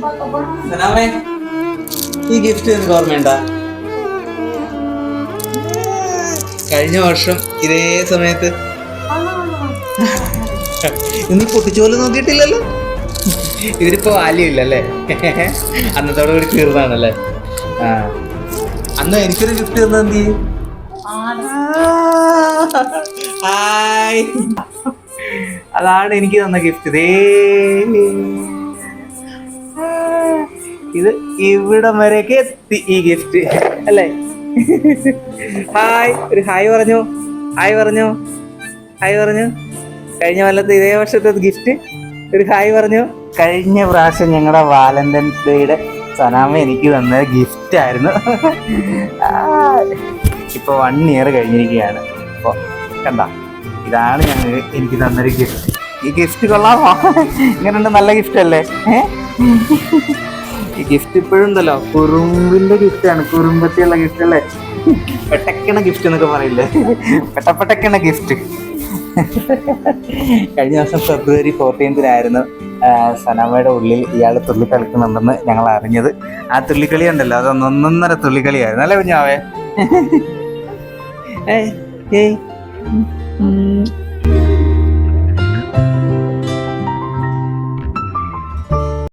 സനാമേ ഈ ഗിഫ്റ്റ് നിനക്ക് ഓർമ്മയുണ്ട? കഴിഞ്ഞ വർഷം ഇതേ സമയത്ത് ഇന്ന് പൊട്ടിച്ചോൽ നോക്കിയിട്ടില്ലല്ലോ. ഇതിനിപ്പോ വാല്യൂ ഇല്ലല്ലേ? അന്നത്തോടു കൂടി തീർന്നാണല്ലേ? ആ. അന്ന് എനിക്കൊരു ഗിഫ്റ്റ് തന്നെ എന്ത് ഹായ്. അതാണ് എനിക്ക് തന്ന ഗിഫ്റ്റ് ദേ. ഇത് ഇവിടം വരെയൊക്കെ എത്തി ഈ ഗിഫ്റ്റ് അല്ലേ? ഹായ് ഒരു ഹായ് പറഞ്ഞു. ഹായ് പറഞ്ഞു. ഹായ് പറഞ്ഞു. കഴിഞ്ഞ കൊല്ലത്തെ ഇതേ വർഷത്തെ ഗിഫ്റ്റ് ഒരു ഹായ് പറഞ്ഞു. കഴിഞ്ഞ പ്രാവശ്യം ഞങ്ങളുടെ വാലന്റൈൻസ് ഡേയുടെ സനാമ എനിക്ക് തന്ന ഗിഫ്റ്റ് ആയിരുന്നു. ഇപ്പോൾ വൺ ഇയർ കഴിഞ്ഞിരിക്കുകയാണ്. അപ്പോൾ കണ്ട? ഇതാണ് ഞങ്ങൾ എനിക്ക് തന്നൊരു ഗിഫ്റ്റ് ഈ ഗിഫ്റ്റ് കൊള്ളാമോ? ഇങ്ങനെയുണ്ട് നല്ല ഗിഫ്റ്റ് അല്ലേ? ഏ? ഗിഫ്റ്റ് ഇപ്പോഴും ഉണ്ടല്ലോ. കുറുമ്പിന്റെ ഗിഫ്റ്റ് ആണ്. കുറുമ്പത്തിയുള്ള ഗിഫ്റ്റ് അല്ലേ? പെട്ടക്കണ ഗിഫ്റ്റ് എന്നൊക്കെ പറയില്ലേ? പെട്ടപ്പെട്ടക്കണ ഗിഫ്റ്റ് കഴിഞ്ഞ ദിവസം ഫെബ്രുവരി ഫോർട്ടീൻത്തിനായിരുന്നു സനാമയുടെ ഉള്ളിൽ ഇയാൾ തുള്ളി കളിക്കുന്നുണ്ടെന്ന് ഞങ്ങൾ അറിഞ്ഞത്. ആ തുള്ളിക്കളി ഉണ്ടല്ലോ അത് ഒന്നൊന്നര തുള്ളിക്കളിയായിരുന്നു. അല്ലേ കുഞ്ഞാവേ? ഏയ് ഏയ്.